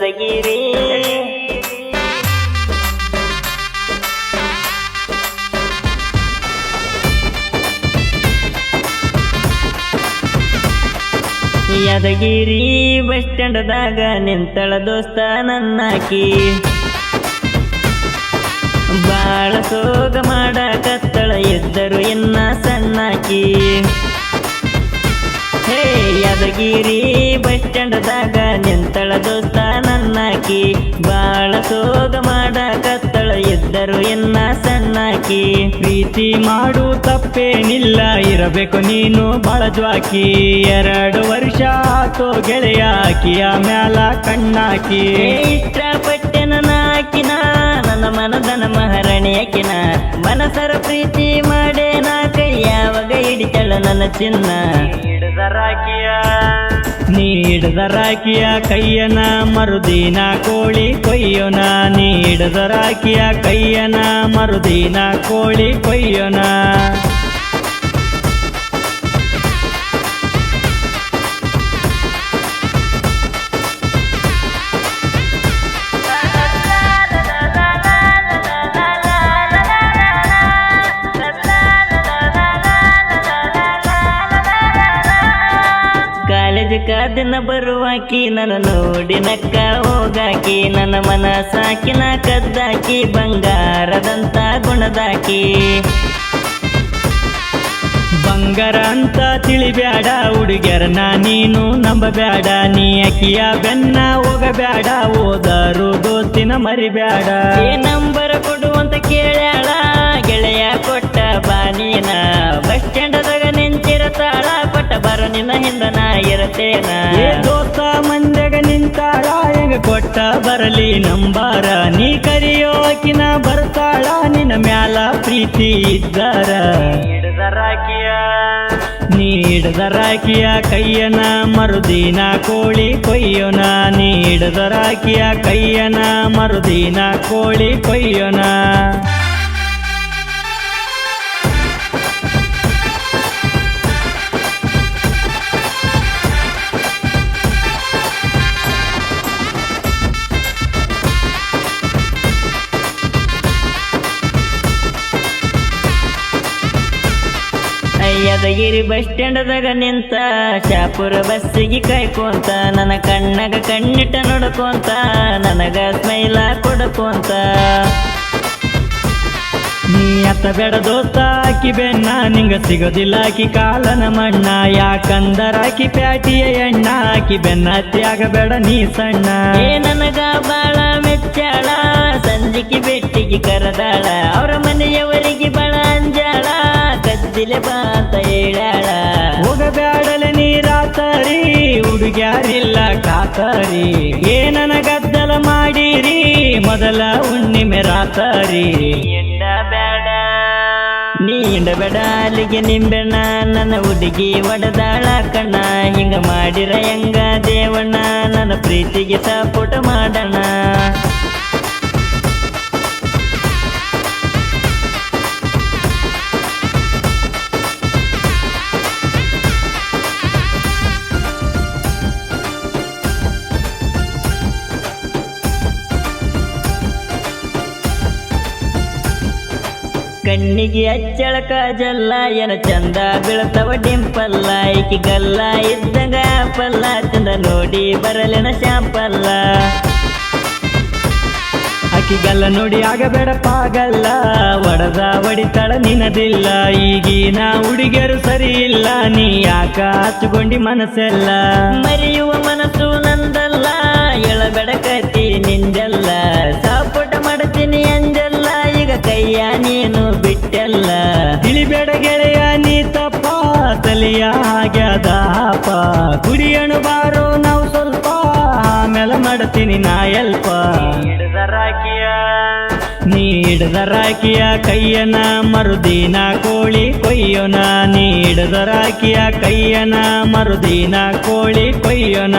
Yadgir Yadagiri bus ಸ್ಟ್ಯಾಂಡ್ದಾಗ ನಿಂತಳ ದೋಸ್ತ ನನ್ನಾಕಿ. ಬಾಳ ಸೋಗ ಮಾಡಕತ್ತಳ ಇದ್ದರು ಇನ್ನ ಸಣ್ಣಾಕಿ. ಹೇ, ಯಾದಗಿರಿ ಬಸ್ ಸ್ಟ್ಯಾಂಡ್ದಾಗ ನಿಂತಳ ದೋಸ್ತ ನನ್ನಾಕಿ ಬಾಳ ಸೋಗ ಮಾಡಕತ್ತಳ ಇದ್ದರು ಎನ್ನ ಸಣ್ಣಾಕಿ. ಪ್ರೀತಿ ಮಾಡು ತಪ್ಪೇನಿಲ್ಲ ಇರಬೇಕು ನೀನು ಬಾಳ ಜ್ವಾಕಿ. ಎರಡು ವರ್ಷ ಆತೋ ಗೆಳೆಯಾಕಿಯ ಮ್ಯಾಲ ಕಣ್ಣಾಕಿ. ಏ ಇಷ್ಟಪಟ್ಟೆ ನನ್ನ ಆಕಿನ ನನ್ನ ಮನದನ ಮಹಾರಾಣಿಯಾಕಿನ. ಮನಸರ ಪ್ರೀತಿ ಮಾಡೇನಾಕ ಯಾವಾಗ ಹಿಡಿತಳ ನನ್ನ ಚಿನ್ನ. ಹಿಡ್ದರಾಕಿಯ ನೀಡದರಾಕಿಯ ಕೈಯನ ಮರುದಿನ ಕೋಳಿ ಕೊಯ್ಯೋನ ನೀಡದರಾಕಿಯ ಕೈಯನ ಮರುದಿನ ಕೋಳಿ ಕೊಯ್ಯೋನ ಕಾಲೇಜ್ ದಿನ ಬರುವಾಕಿ ನನ್ನ ನೋಡಿ ನಕ್ಕ ಹೋಗಾಕಿ ನನ್ನ ಮನ ಸಾಕಿನ ಕದ್ದಾಕಿ ಬಂಗಾರದಂತ ಗುಣದಾಕಿ. ಬಂಗಾರ ಅಂತ ತಿಳಿಬ್ಯಾಡ ಹುಡುಗ್ಯರನ ನೀನು ನಂಬಬ್ಯಾಡ ನೀ ಅಕ್ಕಿಯ ಬೆನ್ನ ಹೋಗಬ್ಯಾಡ ಓದರು ಗೋತಿನ ಮರಿಬ್ಯಾಡ. ಏ ನಂಬರ್ ಕೊಡುವಂತ ಕೇಳ್ಯಾಳ ಗೆಳೆಯ ಕೊಟ್ಟ ಬಾನಿನ ಬಸ್ ಸ್ಟ್ಯಾಂಡದಾಗ ನಿಂತಿರತಾಳ ಕೊಟ್ಟ ಬರ ನಿನ್ನ ಹಿಂದ ನಾ ಇರತೇನ. ದೋಸ್ತ, ಮಂದ್ಯಾಗ ನಿಂತಾಳ ಹೆಂಗ ಕೊಟ್ಟ ಬರಲಿ ನಂಬಾರ. ನೀ ಕರಿಯೋಕಿನ ಬರ್ತಾಳ, ನಿನ್ನ ಮ್ಯಾಲ ಪ್ರೀತಿ ಇದ್ದಾರ. ರಾಕಿಯ ನೀಡದ ರಾಕಿಯ ಕೈಯನ ಮರುದಿನ ಕೋಳಿ ಕೊಯ್ಯೋನ ನೀಡದರಾಕಿಯ ಕೈಯನ ಮರುದಿನ ಕೋಳಿ ಕೊಯ್ಯೋನ ಯಾದಗಿರಿ ಬಸ್ ಸ್ಟ್ಯಾಂಡದಾಗ ನಿಂತ, ಶಾಪುರ ಬಸ್ಸಿಗೆ ಕಾಯ್ಕೊಂತ, ನನ್ನ ಕಣ್ಣಾಗ ಕಣ್ಣಿಟ್ಟ ನೋಡ್ಕೊಂತ, ನನಗ ಸ್ಮೈಲ ಕೊಡ್ಕೊಂತ. ನೀ ಅತ್ತ ಬೇಡ ದೋಸ್ತ ಹಾಕಿ ಬೆನ್ನ, ನಿಂಗ ಸಿಗೋದಿಲ್ಲ ಆಕಿ ಕಾಲನ ಮಣ್ಣ. ಯಾಕಂದರ ಆಕಿ ಪ್ಯಾಟಿಯ ಎಣ್ಣ ಹಾಕಿ ಬೆನ್ನ ಹತ್ಯಾಗ ಬೇಡ ನೀ ಸಣ್ಣ. ಏ ನನಗ ಬಾಳ ಮೆಚ್ಚಾಳ, ಸಂಜಿಕಿ ಬೆಟ್ಟಿಗೆ ಕರದಾಳ, ಅವರ ಮನೆಯವರಿಗೆ ಬಾಳ ಅಂಜಾಳ. ಕದ್ದಿಲೆ ಬಾತ ಹೇಳಾಳ ಹೋಗಬೇಡಲೆ ಹೋಗಬ್ಯಾಡಲೆ ನೀರಾತರಿ ಹುಡುಗ್ಯಾರಿಲ್ಲ ಕಾತರಿ. ಏನನ ಗದ್ದಲ ಮಾಡಿರಿ ಮೊದಲ ಹುಣ್ಣಿಮೆ ರಾತರಿ. ಎಂಡ ಬೇಡ ನೀಂಡ ಬೇಡ ಅಲ್ಲಿಗೆ ನಿಂಬೆಣ್ಣ ನನ್ನ ಹುಡುಗಿ ಒಡದಾಳ ಕಣ್ಣ. ಹಿಂಗ ಮಾಡಿರ ಹೆಂಗ ದೇವಣ್ಣ ನನ್ನ ಪ್ರೀತಿಗೆ ಸಪೋಟ ಮಾಡೋಣ ಕಣ್ಣಿಗೆ ಅಚ್ಚಳ ಕಾಜಲ್ಲ ಏನ ಚಂದ ಬೀಳ್ತವ ಡಿಂಪಲ್ಲ. ಈಕಿ ಗಲ್ಲ ಇದ್ದಂಗ ಪಲ್ಲ, ಚಂದ ನೋಡಿ ಬರಲೆನ ಶಾಂಪಲ್ಲ ಆಕಿಗಲ್ಲ ನೋಡಿ ಆಗಬೇಡ ಪಾಗಲ್ಲ ಒಡದ ಒಡಿತಳ ನಿನದಿಲ್ಲ. ಈಗಿನ ಹುಡುಗಿಯರು ಸರಿ ಇಲ್ಲ ನೀ ಯಾಕ ಹಚ್ಕೊಂಡಿ ಮನಸ್ಸೆಲ್ಲ? ಮರೆಯುವ ಮನಸ್ಸು ನಂದಲ್ಲ, ಎಳಬೇಡ ಕತಿ ನಿಂದೆಲ್ಲ. ಈಗ ಕೈಯ ನೀನು ಬಿಟ್ಟೆಲ್ಲ. ತಿಳಿಬೇಡ ಗೆಳೆಯ, ನೀ ತಪ್ಪ. ತಲಿಯ ಆಗ್ಯದಾಪ ಕುಡಿಯಣು ಬಾರೋ, ನಾವು ಸ್ವಲ್ಪ. ಆಮೇಲೆ ಮಾಡ್ತೀನಿ ನಾ ಎಲ್ಪ ಹಿಡ್ದರಾಕಿಯ ನೀಡದರಾಕಿಯ ಕೈಯನ ಮರುದಿನ ಕೋಳಿ ಕೊಯ್ಯೋನ ನೀಡದರಾಕಿಯ ಕೈಯನ ಮರುದಿನ ಕೋಳಿ ಕೊಯ್ಯೋನ